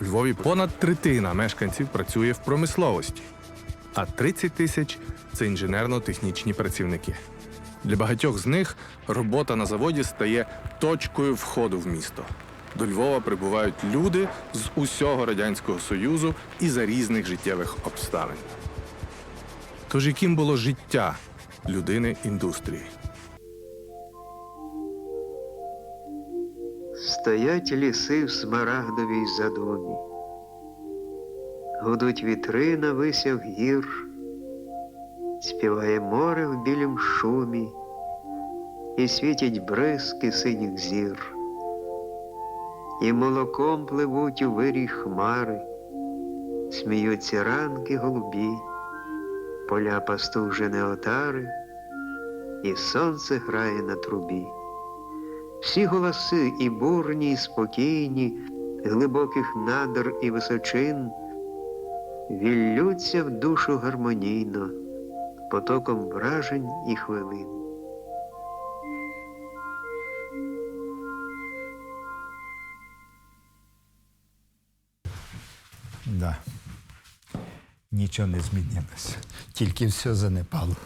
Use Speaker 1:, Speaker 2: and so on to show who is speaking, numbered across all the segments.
Speaker 1: У Львові понад третина мешканців працює в промисловості, а 30 тисяч це інженерно-технічні працівники. Для багатьох з них робота на заводі стає точкою входу в місто. До Львова прибувають люди з усього Радянського Союзу і за різних життєвих обставин. Тож яким було життя людини індустрії?
Speaker 2: Стоять ліси в смарагдовій задумі, гудуть вітри на висях гір, співає море в білім шумі, і світять бризки синіх зір, і молоком пливуть у вирій хмари, сміються ранки голубі, поля пастужене отари, і сонце грає на трубі. Всі голоси і бурні, і спокійні, глибоких надр і височин віллються в душу гармонійно, потоком вражень і хвилин.
Speaker 3: Да. Нічого не змінилося. Тільки все занепало.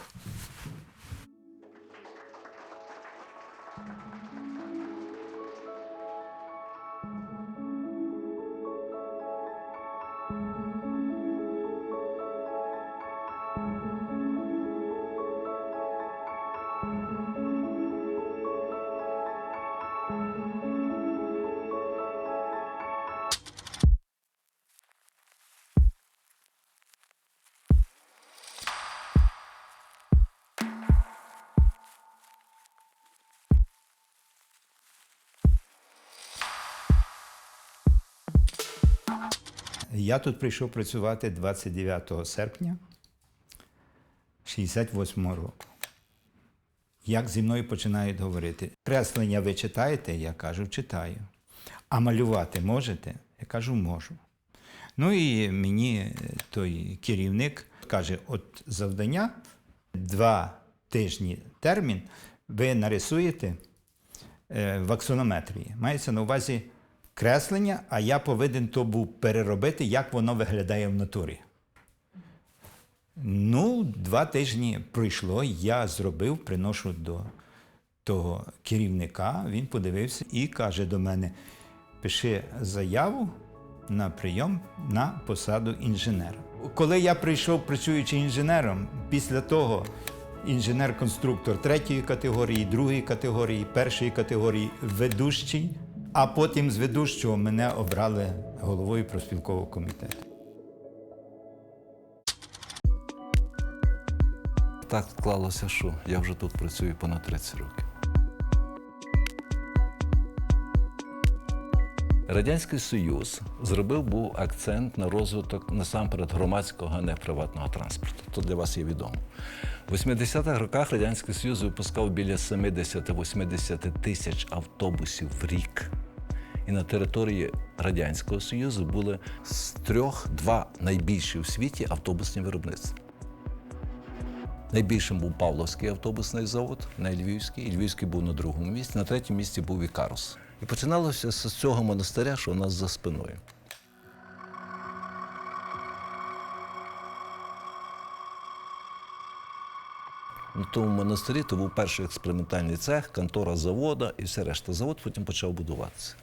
Speaker 3: Я тут прийшов працювати 29 серпня 68 року. Як зі мною починають говорити? Креслення ви читаєте? Я кажу, читаю. А малювати можете? Я кажу, можу. Ну і мені е, той керівник каже: от завдання, два тижні термін, ви нарисуєте е, в аксонометрії. Мається на увазі креслення, а я повинен то був переробити, як воно виглядає в натурі. Ну, два тижні пройшло, я зробив, приношу до того керівника, він подивився і каже до мене: пиши заяву на прийом на посаду інженера. Коли я прийшов працюючи інженером, після того інженер-конструктор третьої категорії, другої категорії, першої категорії, ведущий, а потім з ведущого мене обрали головою профспілкового комітету.
Speaker 4: Так склалося, що я вже тут працюю понад 30 років. Радянський Союз зробив був акцент на розвиток насамперед громадського, а не приватного транспорту. То для вас є відомо. В 80-х роках Радянський Союз випускав біля 70-80 тисяч автобусів в рік. І на території Радянського Союзу були з трьох два найбільші у світі автобусні виробництва. Найбільшим був Павловський автобусний завод, не Львівський. І Львівський був на другому місці. На третьому місці був Ікарус. І починалося з цього монастиря, що у нас за спиною. На тому монастирі то був перший експериментальний цех, контора завода і все решта. Завод потім почав будуватися.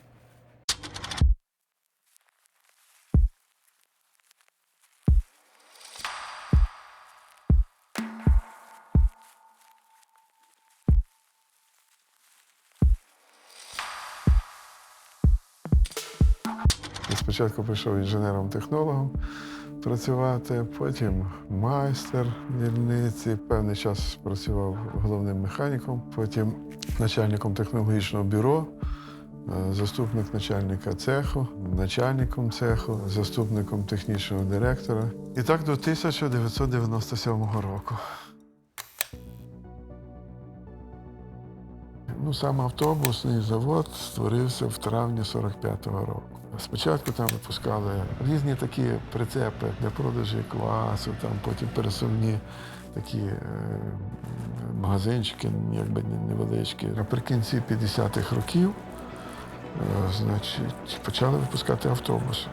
Speaker 5: Спочатку прийшов інженером-технологом працювати, потім майстер дільниці. Певний час працював головним механіком, потім начальником технологічного бюро, е, заступник начальника цеху, начальником цеху, заступником технічного директора. І так до 1997 року. Ну, сам автобусний завод створився в травні 45-го року. Спочатку там випускали різні такі прицепи для продажі квасу, там потім пересувні такі е, магазинчики, якби невеличкі. Наприкінці 50-х років, е, значить, почали випускати автобуси.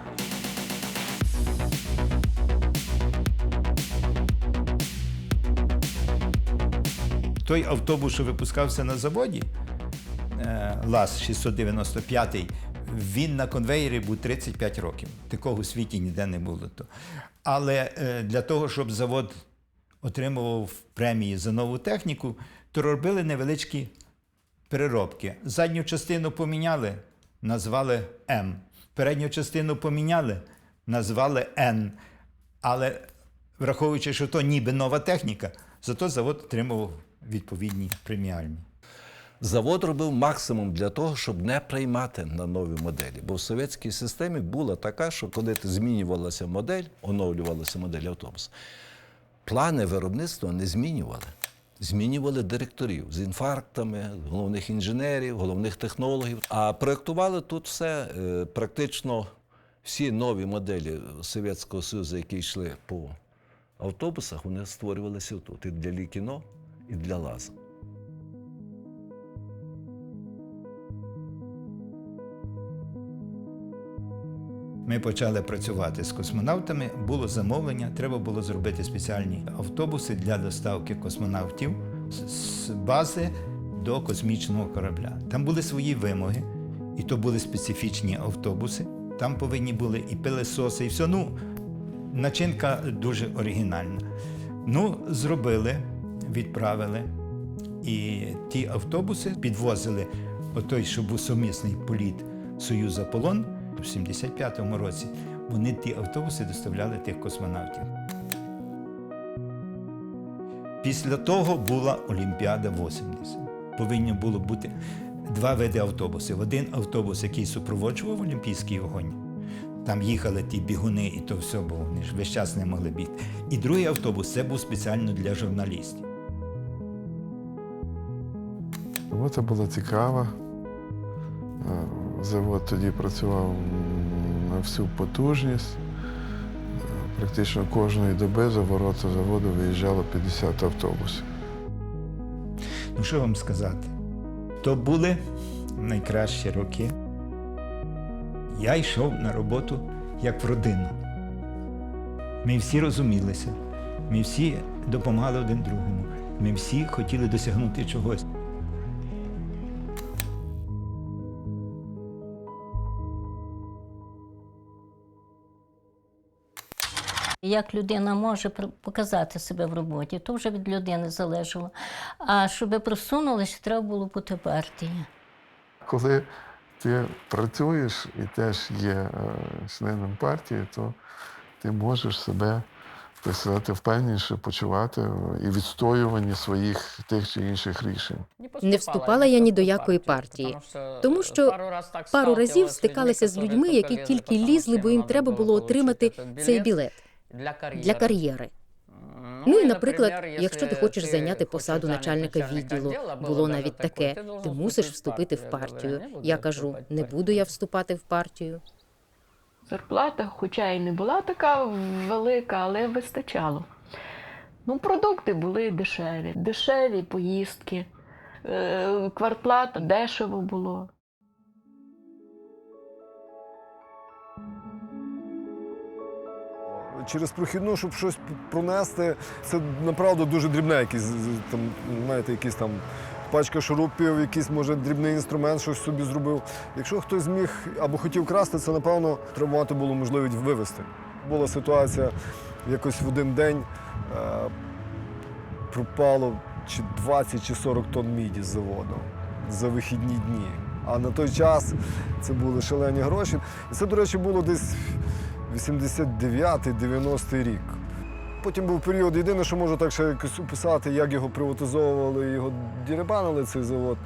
Speaker 3: Той автобус, що випускався на заводі, е, ЛАЗ 695, він на конвеєрі був 35 років. Такого у світі ніде не було. То. Але е, для того, щоб завод отримував премії за нову техніку, то робили невеличкі переробки. Задню частину поміняли, назвали М. Передню частину поміняли, назвали Н. Але враховуючи, що то ніби нова техніка, зато завод отримував відповідні преміальні.
Speaker 4: Завод робив максимум для того, щоб не приймати на нові моделі. Бо в совєтській системі була така, що коли ти змінювалася модель, оновлювалася модель автобуса, плани виробництва не змінювали. Змінювали директорів з інфарктами, головних інженерів, головних технологів. А проєктували тут все е, практично всі нові моделі Совєтського Союзу, які йшли по автобусах, вони створювалися тут і для Лікіно, і для ЛАЗа.
Speaker 3: Ми почали працювати з космонавтами. Було замовлення, треба було зробити спеціальні автобуси для доставки космонавтів з бази до космічного корабля. Там були свої вимоги, і то були специфічні автобуси. Там повинні були і пилесоси, і все. Ну, начинка дуже оригінальна. Ну, зробили, відправили. І ті автобуси підвозили отой, що був сумісний політ Союз Аполлон в 75-му році. Вони ті автобуси доставляли тих космонавтів. Після того була Олімпіада 80. Повинні було бути два види автобусів. Один автобус, який супроводжував Олімпійський вогонь. Там їхали ті бігуни і то все, бо вони ж весь час не могли бігти. І другий автобус це був спеціально для журналістів.
Speaker 5: Робота була цікава. Е, Завод тоді працював на всю потужність. Е, Практично кожної доби за ворота заводу виїжджало 50 автобусів.
Speaker 3: Ну, що вам сказати? То були найкращі роки. Я йшов на роботу як в родину. Ми всі розумілися, ми всі допомагали один другому, ми всі хотіли досягнути чогось.
Speaker 6: Як людина може показати себе в роботі, то вже від людини залежало. А щоб просунулися, треба було бути в партії.
Speaker 5: Коли ти працюєш і теж є е, членом партії, то ти можеш себе так сказати, впевненіше почувати і відстоюванні своїх тих чи інших рішень.
Speaker 7: Не вступала я ні до якої партії, тому що пару разів стикалася з людьми, які тільки лізли, бо їм треба було отримати цей білет для кар'єри. Ну і, наприклад, якщо ти хочеш зайняти посаду начальника відділу, було навіть таке, ти мусиш вступити в партію. Я кажу, не буду я вступати в партію.
Speaker 8: Зарплата, хоча і не була така велика, але вистачало. Ну, продукти були дешеві, дешеві поїздки, е, квартплата дешево було.
Speaker 9: Через прохідну, щоб щось пронести, це направду дуже дрібне, якісь там, знаєте, якісь там пачка шурупів, якийсь може дрібний інструмент, щось собі зробив. Якщо хтось зміг або хотів красти, це напевно треба мати було можливість вивезти. Була ситуація якось в один день е, пропало чи 20 чи 40 тонн міді з заводу за вихідні дні. А на той час це були шалені гроші. І це, до речі, було десь 89-90 рік. Потім був період, єдине, що можу так ще якось описати, як його приватизовували, його діребанили цей завод.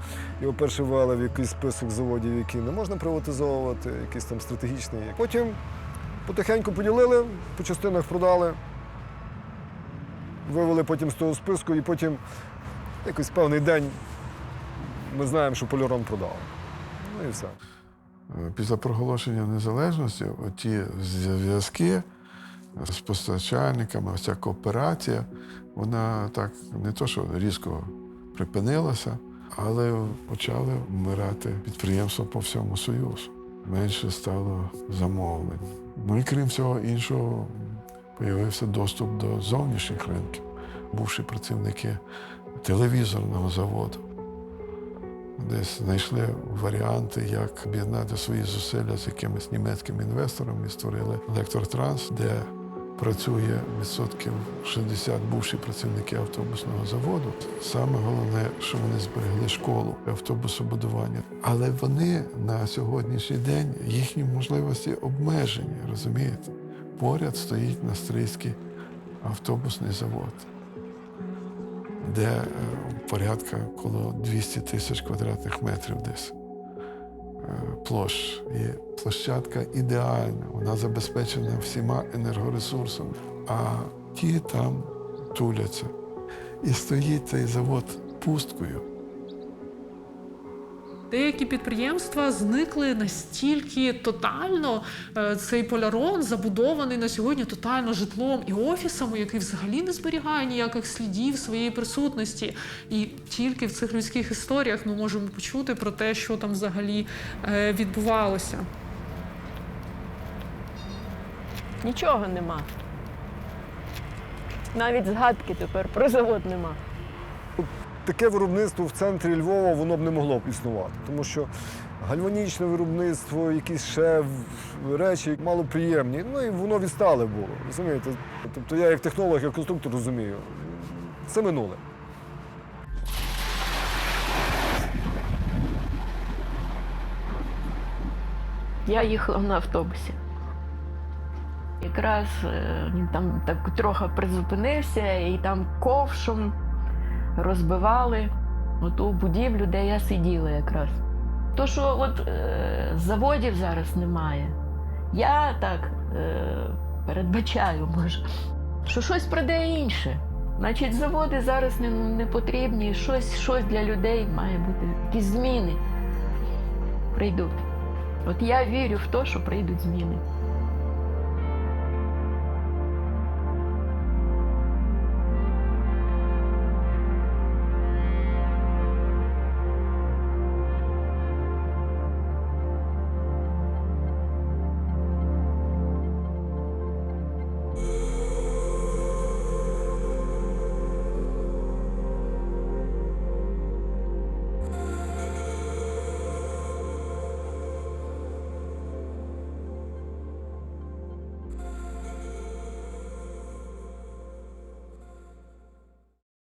Speaker 9: Його перше ввели в якийсь список заводів, які не можна приватизовувати, якийсь там стратегічний. Потім потихеньку поділили, по частинах продали, вивели потім з того списку, і потім якось певний день ми знаємо, що Полірон продав. Ну і все.
Speaker 5: Е, Після проголошення незалежності ті зв'язки з постачальниками, ця кооперація, вона так не то, що різко припинилася, але почали вмирати підприємства по всьому Союзу. Менше стало замовлень. Ну і крім всього іншого, з'явився доступ до зовнішніх ринків. Бувші працівники телевізорного заводу. Десь знайшли варіанти, як об'єднати свої зусилля з якимось німецьким інвестором і створили Електротранс, де працює відсотків 60 бувші працівники автобусного заводу. Саме головне, що вони зберегли школу автобусобудування. Але вони на сьогоднішній день їхні можливості обмежені, розумієте? Поряд стоїть Настрийський автобусний завод, де е, порядка коло 200 тисяч квадратних метрів десь е, площ. І площадка ідеальна, вона забезпечена всіма енергоресурсами, а ті там туляться. І стоїть цей завод пусткою.
Speaker 10: Деякі підприємства зникли настільки тотально. Е, Цей полярон забудований на сьогодні тотально житлом і офісами, який взагалі не зберігає ніяких слідів своєї присутності. І тільки в цих людських історіях ми можемо почути про те, що там взагалі е, відбувалося.
Speaker 8: Нічого нема. Навіть згадки тепер про завод нема.
Speaker 9: Таке виробництво в центрі Львова воно б не могло б існувати, тому що гальванічне виробництво, якісь ще речі малоприємні, ну і воно відстале було. Розумієте? Тобто я як технолог, як конструктор розумію. Це минуле.
Speaker 8: Я їхала на автобусі. Якраз е, він там так трохи призупинився, і там ковшом розбивали оту будівлю, де я сиділа якраз. То, що от е, заводів зараз немає, я так е, передбачаю, може, що щось прийде інше. Значить, заводи зараз не, не потрібні, щось, щось для людей має бути, якісь зміни прийдуть. От я вірю в те, що прийдуть зміни.